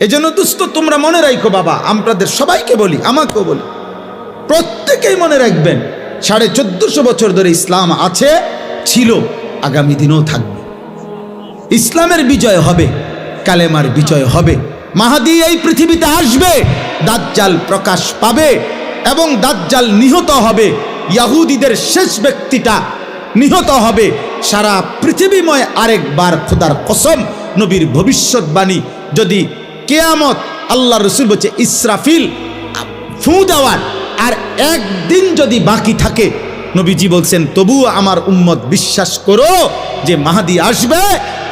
এজন্য দুস্থ তোমরা মনে রাখো বাবা আপনাদের সবাইকে বলি, আমাকেও বলি। প্রত্যেকেই মনে রাখবেন, সাড়ে চোদ্দশো বছর ধরে ইসলাম আছে, ছিল, আগামী দিনেও থাকবে। ইসলামের বিজয় হবে, কালেমার বিজয় হবে। মাহাদি এই পৃথিবীতে আসবে, দাজ্জাল প্রকাশ পাবে, এবং দাজ্জাল নিহত হবে, ইয়াহুদিদের শেষ ব্যক্তিটা নিহত হবে। সারা পৃথিবীময় আরেকবার খোদার কসম, নবীর ভবিষ্যৎবাণী যদি কেয়ামত আল্লাহ রসুল বলছে, ইসরাফিল, ফু দেওয়ার। আর একদিন যদি বাকি থাকে, নবীজি বলছেন, তবুও আমার উম্মত বিশ্বাস করো যে মাহাদি আসবে।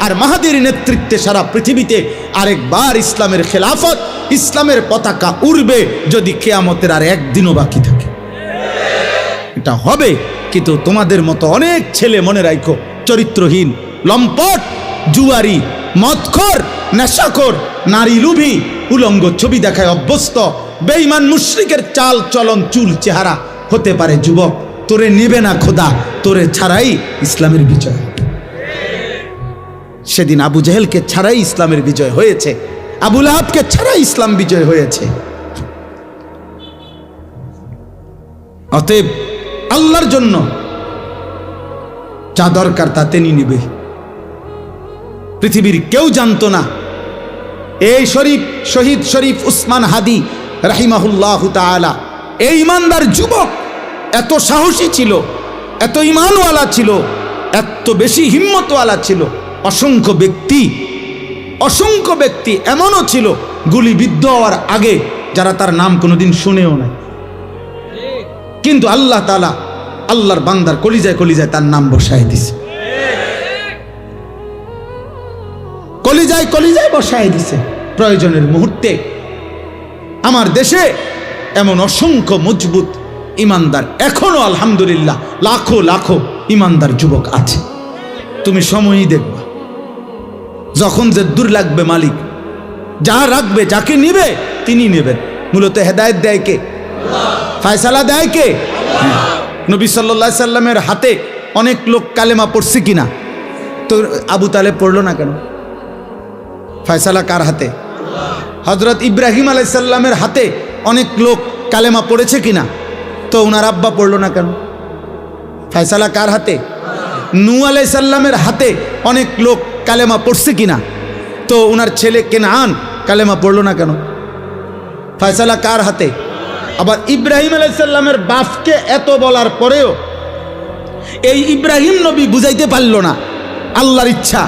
আর মাহাদির নেতৃত্বে সারা পৃথিবীতে আরেকবার ইসলামের খেলাফত, ইসলামের পতাকা উড়বে যদি কেয়ামতের আর একদিনও বাকি থাকে। এটা হবে, কিন্তু তোমাদের মতো অনেক ছেলে মনে রাখো চরিত্রহীন, লম্পট, জুয়ারি মদখর নেশাখোর, নারী লুভি, উলঙ্গ ছবি দেখায় অভ্যস্ত, বেঈমান মুশরিকের চাল চলন চুল চেহারা হতে পারে যুবক। তোরে নেবে না খোদা, তোরে ছাড়াই ইসলামের বিজয়। সেদিন আবু জাহেলকে ছাড়াই ইসলামের বিজয় হয়েছে আবুল আহাবকে ছাড়াই ইসলাম বিজয় হয়েছে। অতএব আল্লাহর জন্য যা দরকার তা তিনি নিবে। পৃথিবীর কেউ জানতো না। এই শরীফ শহীদ শরীফ উসমান হাদি রাহিমাহুল্লাহ তাআলা, এই ইমানদার যুবক এত সাহসী ছিল, এত ইমানওয়ালা ছিল, এত বেশি হিম্মতওয়ালা ছিল, অসংখ্য ব্যক্তি অসংখ্য ব্যক্তি এমনও ছিল গুলিবিদ্ধ হওয়ার আগে যারা তার নাম কোনোদিন শুনেও নাই। কিন্তু আল্লাহ তালা আল্লাহর বান্দার কলিজায় কলিজায় তার নাম বসায় দিছে। কলিজায় কলিজায় বসায় দিছে। প্রয়োজনের মুহূর্তে আমার দেশে এমন অসংখ্য মজবুত ইমানদার এখনও, আলহামদুলিল্লাহ, লাখো লাখো ইমানদার যুবক আছে। তুমি সময়ই দেখবা, যখন যে দূর লাগবে মালিক, যা রাখবে, যাকে নিবে, তিনি নেবেন। মূলত হেদায়ত দেয় কে? ফায়সালা দেয় কে? হ্যাঁ। নবী সাল্লা সাল্লামের হাতে অনেক লোক কালেমা পড়ছে কিনা? তো আবু তালে পড়ল না কেন? ফয়সালা কার হাতে? হজরত ইব্রাহিম আলাইসাল্লামের হাতে অনেক লোক কালেমা পড়েছে কিনা? তো ওনার আব্বা পড়ল না কেন? ফয়সালা কার হাতে? নু আলাইসাল্লামের হাতে অনেক লোক কালেমা পড়ছে কিনা? তো ওনার ছেলে কেনান কালেমা পড়ল না কেন? ফয়সালা কার হাতে? আবার ইব্রাহিম আলাইসাল্লামের বাপকে এত বলার পরেও এই ইব্রাহিম নবী বুঝাইতে পারল না। আল্লাহর ইচ্ছা।